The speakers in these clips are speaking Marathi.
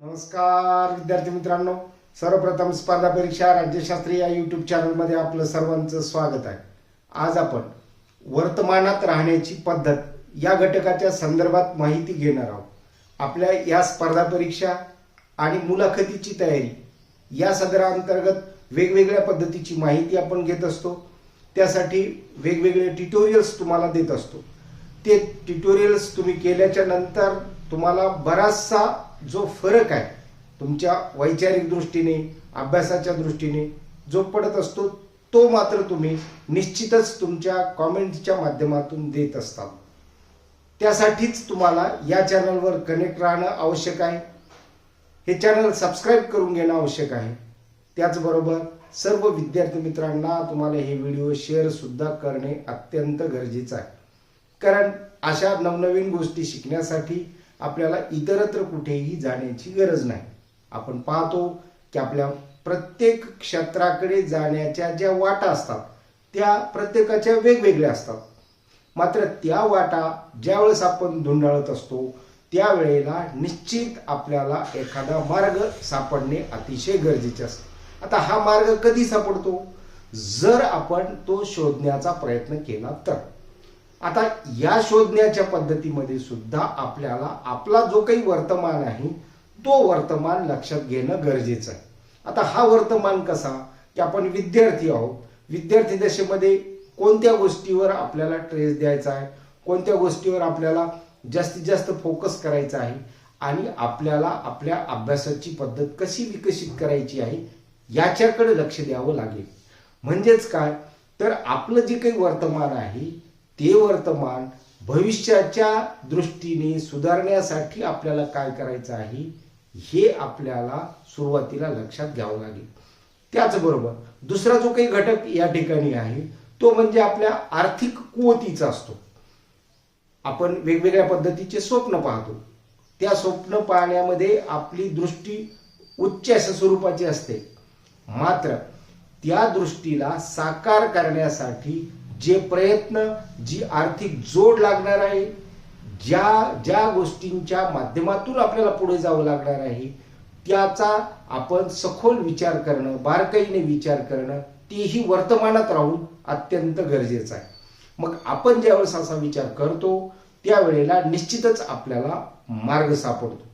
नमस्कार विद्यार्थी मित्रांनो. सर्वप्रथम स्पर्धा परीक्षा राज्यशास्त्री या यूट्यूब चॅनलमध्ये आपलं सर्वांचं स्वागत आहे. आज आपण वर्तमानात राहण्याची पद्धत या घटकाच्या संदर्भात माहिती घेणार आहोत. आपल्या या स्पर्धा परीक्षा आणि मुलाखतीची तयारी या सदराअंतर्गत वेगवेगळ्या पद्धतीची माहिती आपण घेत असतो. त्यासाठी वेगवेगळे ट्युटोरियल्स तुम्हाला देत असतो. ते ट्युटोरियल्स तुम्ही केल्याच्यानंतर तुम्हाला बराचसा जो फरक आहे तुमच्या वैचारिक दृष्टीने अभ्यासाच्या दृष्टीने जो पडत असतो तो मात्र तुम्ही निश्चितच तुमच्या कॉमेंटच्या माध्यमातून देत असतात त्यासाठीच तुम्हाला या चॅनलवर कनेक्ट राहणं आवश्यक आहे. हे चॅनल सबस्क्राईब करून घेणं आवश्यक आहे. त्याचबरोबर सर्व विद्यार्थी मित्रांना तुम्हाला हे व्हिडिओ शेअरसुद्धा करणे अत्यंत गरजेचं आहे. कारण अशा नवनवीन गोष्टी शिकण्यासाठी आपल्याला इतरत्र कुठेही जाण्याची गरज नाही. आपण पाहतो की आपल्या प्रत्येक क्षेत्राकडे जाण्याच्या ज्या वाटा असतात त्या प्रत्येकाच्या वेगवेगळ्या असतात. मात्र त्या वाटा ज्यावेळेस आपण धुंडाळत असतो त्यावेळेला निश्चित आपल्याला एखादा मार्ग सापडणे अतिशय गरजेचे असते. आता हा मार्ग कधी सापडतो? जर आपण तो शोधण्याचा प्रयत्न केला तर. आता या शोधण्याच्या पद्धतीमध्ये सुद्धा आपल्याला आपला जो काही वर्तमान आहे तो वर्तमान लक्षात घेणं गरजेचं आहे. आता हा वर्तमान कसा? की आपण विद्यार्थी आहोत. विद्यार्थी दशेमध्ये कोणत्या गोष्टीवर आपल्याला ट्रेस द्यायचा आहे? कोणत्या गोष्टीवर आपल्याला जास्तीत जास्त फोकस करायचा आहे? आणि आपल्याला आपल्या अभ्यासाची पद्धत कशी विकसित करायची आहे? याच्याकडे लक्ष द्यावं लागेल. म्हणजेच काय? तर आपलं जे काही वर्तमान आहे ते वर्तमान भविष्याच्या दृष्टीने सुधारण्यासाठी आपल्याला काय करायचं आहे हे आपल्याला सुरुवातीला लक्षात घ्यावं लागेल. त्याचबरोबर दुसरा जो काही घटक या ठिकाणी आहे तो म्हणजे आपल्या आर्थिक कुवतीचा असतो. आपण वेगवेगळ्या पद्धतीचे स्वप्न पाहतो. त्या स्वप्न पाहण्यामध्ये आपली दृष्टी उच्च अशा स्वरूपाची असते. मात्र त्या दृष्टीला साकार करण्यासाठी जे प्रयत्न जी आर्थिक जोड लागणार आहे ज्या ज्या गोष्टींच्या माध्यमातून आपल्याला पुढे जावं लागणार आहे त्याचा आपण सखोल विचार करणं बारकाईने विचार करणं तेही वर्तमानात राहून अत्यंत गरजेचं आहे. मग आपण ज्यावेळेस असा विचार करतो त्यावेळेला निश्चितच आपल्याला मार्ग सापडतो.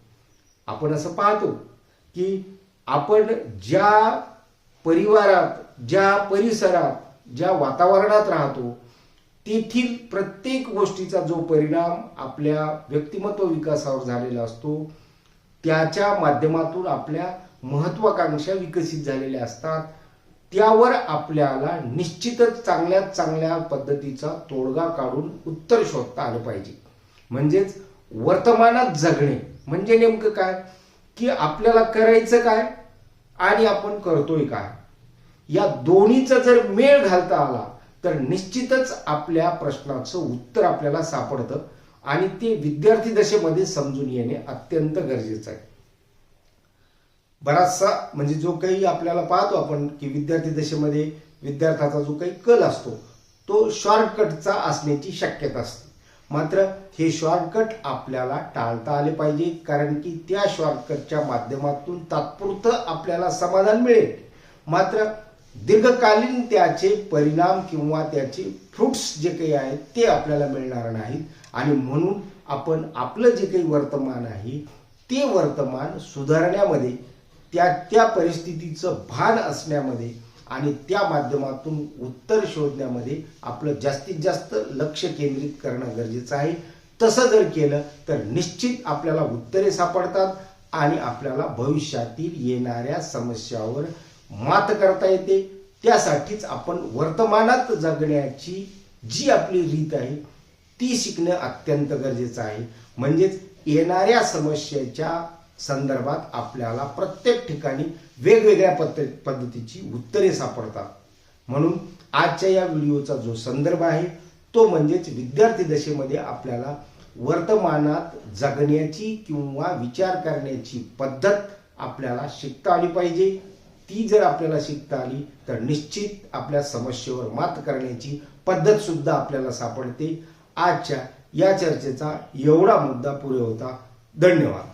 आपण असं पाहतो की आपण ज्या परिवारात ज्या परिसरात ज्या वातावरणात राहतो तेथील प्रत्येक गोष्टीचा जो परिणाम आपल्या व्यक्तिमत्व विकासावर झालेला असतो त्याच्या माध्यमातून आपल्या महत्वाकांक्षा विकसित झालेल्या असतात. त्यावर आपल्याला निश्चितच चांगल्यात चांगल्या पद्धतीचा तोडगा काढून उत्तर शोधता आलं पाहिजे. म्हणजेच वर्तमानात जगणे म्हणजे नेमकं काय? की आपल्याला करायचं काय आणि आपण करतोय काय? या दोन्हीचा जर मेळ घालता आला तर निश्चितच आपल्या प्रश्नाचं उत्तर आपल्याला सापडतं आणि ते विद्यार्थी दशेमध्ये समजून येणे अत्यंत गरजेचं आहे. बराचसा म्हणजे जो काही आपल्याला पाहतो आपण की विद्यार्थी दशेमध्ये विद्यार्थ्याचा जो काही कल असतो तो शॉर्टकटचा असण्याची शक्यता असते. मात्र हे शॉर्टकट आपल्याला टाळता आले पाहिजे कारण की त्या शॉर्टकटच्या माध्यमातून तात्पुरतं आपल्याला समाधान मिळेल. मात्र दीर्घकालीन त्याचे परिणाम किंवा त्याचे फ्रुट्स जे काही आहेत ते आपल्याला मिळणार नाहीत. आणि म्हणून आपण आपलं जे काही वर्तमान आहे ते वर्तमान सुधारण्यामध्ये त्या त्या परिस्थितीचं भान असण्यामध्ये आणि त्या माध्यमातून उत्तर शोधण्यामध्ये आपलं जास्तीत जास्त लक्ष केंद्रित करणं गरजेचं आहे. तसं जर केलं तर निश्चित आपल्याला उत्तरे सापडतात आणि आपल्याला भविष्यातील येणाऱ्या समस्यावर मात करता येते. त्यासाठीच आपण वर्तमानात जगण्याची जी आपली रीत आहे ती शिकणं अत्यंत गरजेचं आहे. म्हणजेच येणाऱ्या समस्येच्या संदर्भात आपल्याला प्रत्येक ठिकाणी वेगवेगळ्या पद्ध पद्धतीची उत्तरे सापडतात. म्हणून आजच्या या व्हिडिओचा जो संदर्भ आहे तो म्हणजेच विद्यार्थी दशेमध्ये आपल्याला वर्तमानात जगण्याची किंवा विचार करण्याची पद्धत आपल्याला शिकता आली पाहिजे. ती जर आपल्याला शिकता आली तर निश्चित आपल्या समस्येवर मात करण्याची पद्धत सुद्धा आपल्याला सापडते. आजच्या या चर्चेचा एवढा मुद्दा पुरे होता. धन्यवाद.